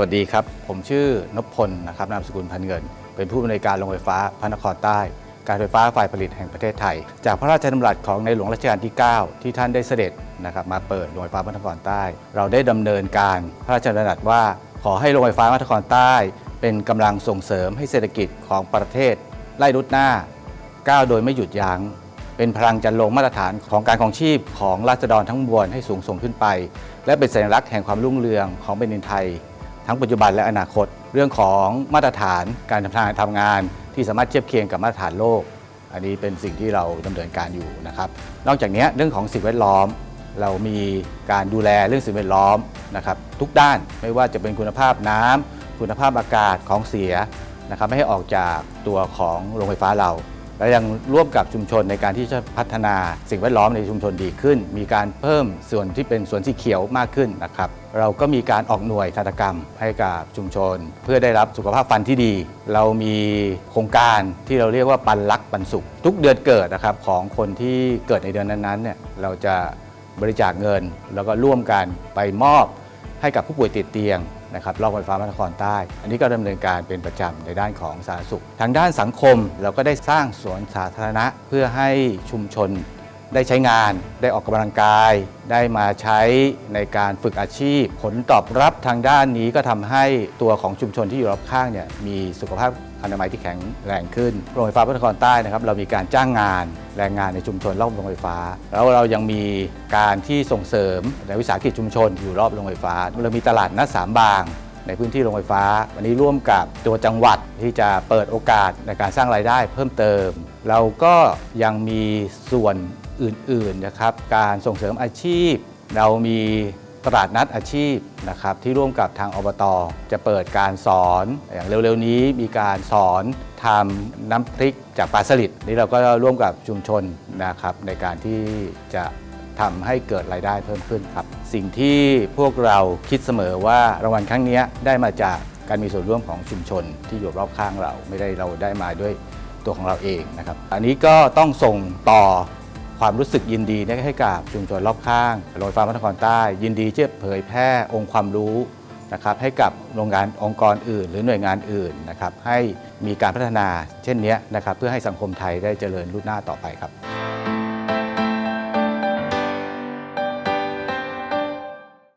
วัสดีครับ ผมชื่อนพพลนะครับนามสกุลพันเงิน เป็นผู้อำนวยการโรงไฟฟ้าพระนครใต้ การไฟฟ้าฝ่ายผลิตแห่งประเทศไทย จากพระราชดำรัสของในหลวงรัชกาลที่ 9 ที่ท่านได้เสด็จนะครับมาเปิดโรงไฟฟ้าพระนครใต้ เราได้ดำเนินการพระราชดำรัสว่า ขอให้โรงไฟฟ้าพระนครใต้ เป็นกำลังส่งเสริมให้เศรษฐกิจของประเทศ ไล่รุดหน้าก้าวโดยไม่หยุดยัง้งเป็นพลังจันลงมาตรฐานของการของชีพของราษฎรทั้งมวลให้สูงส่งขึ้นไป และเป็นสัญลักษณ์แห่งความรุ่งเรืองของแผ่นดินไทย ทั้งปัจจุบันและอนาคต เรื่องของมาตรฐานการทำงานทำงานที่สามารถเทียบเคียงกับมาตรฐานโลก อันนี้เป็นสิ่งที่เราดำเนินการอยู่นะครับนอกจากนี้เรื่องของสิ่งแวดล้อม เรามีการดูแลเรื่องสิ่งแวดล้อมนะครับทุกด้านไม่ว่าจะเป็นคุณภาพน้ำคุณภาพอากาศของเสียนะครับไม่ให้ออกจากตัวของโรงไฟฟ้าเรา และยังร่วมกับชุมชนในการที่จะพัฒนาสิ่งแวดล้อมในชุมชนดีขึ้น มีการเพิ่มส่วนที่เป็นส่วนสีเขียวมากขึ้นนะครับ เราก็มีการออกหน่วยทันตกรรมให้กับชุมชน เพื่อได้รับสุขภาพฟันที่ดี เรามีโครงการที่เราเรียกว่าปันรักปันสุข ทุกเดือนเกิดนะครับของคนที่เกิดในเดือนนั้นๆเนี่ยเราจะบริจาคเงิน แล้วก็ร่วมกันไปมอบให้กับผู้ป่วยติดเตียง นะครับรอบไฟฟ้าพระนครใต้ อันนี้ก็ดำเนินการเป็นประจำในด้านของสาธารณสุข ทางด้านสังคมเราก็ได้สร้างสวนสาธารณะเพื่อให้ชุมชน ได้ใช้งาน ได้ออกกำลังกาย ได้มาใช้ในการฝึกอาชีพ ผลตอบรับทางด้านนี้ก็ทำให้ตัวของชุมชนที่อยู่รอบข้างเนี่ยมีสุขภาพอนามัยที่แข็งแรงขึ้น โรงไฟฟ้าพระนครใต้นะครับเรามีการจ้างงานแรงงานในชุมชนรอบโรงไฟฟ้า แล้วเรายังมีการที่ส่งเสริมในวิสาหกิจชุมชนอยู่รอบโรงไฟฟ้า เรามีตลาดนัดสามบางในพื้นที่โรงไฟฟ้า วันนี้ร่วมกับตัวจังหวัดที่จะเปิดโอกาสในการสร้างรายได้เพิ่มเติม เราก็ยังมีส่วน อื่นๆนะครับการส่งเสริมอาชีพ เรามีตลาดนัดอาชีพนะครับที่ร่วมกับทางอบต จะเปิดการสอนอย่างเร็วๆนี้มีการสอนทำน้ำพริกจากปลาสลิดนี่เราก็ร่วมกับชุมชนนะครับในการที่จะทำให้เกิดรายได้เพิ่มขึ้นครับ สิ่งที่พวกเราคิดเสมอว่ารางวัลครั้งนี้ได้มาจากการมีส่วนร่วมของชุมชนที่อยู่รอบข้างเราไม่ได้เราได้มาด้วยตัวของเราเองนะครับ อันนี้ก็ต้องส่งต่อ ความรู้สึกยินดีให้กับชุมชนรอบข้างโรงไฟฟ้านครใต้ ยินดีที่จะเผยแพร่องค์ความรู้นะครับให้กับโรงงานองค์กรอื่น หรือหน่วยงานอื่นนะครับให้มีการพัฒนาเช่นนี้นะครับเพื่อให้สังคมไทยได้เจริญรุ่งหน้าต่อไปครับ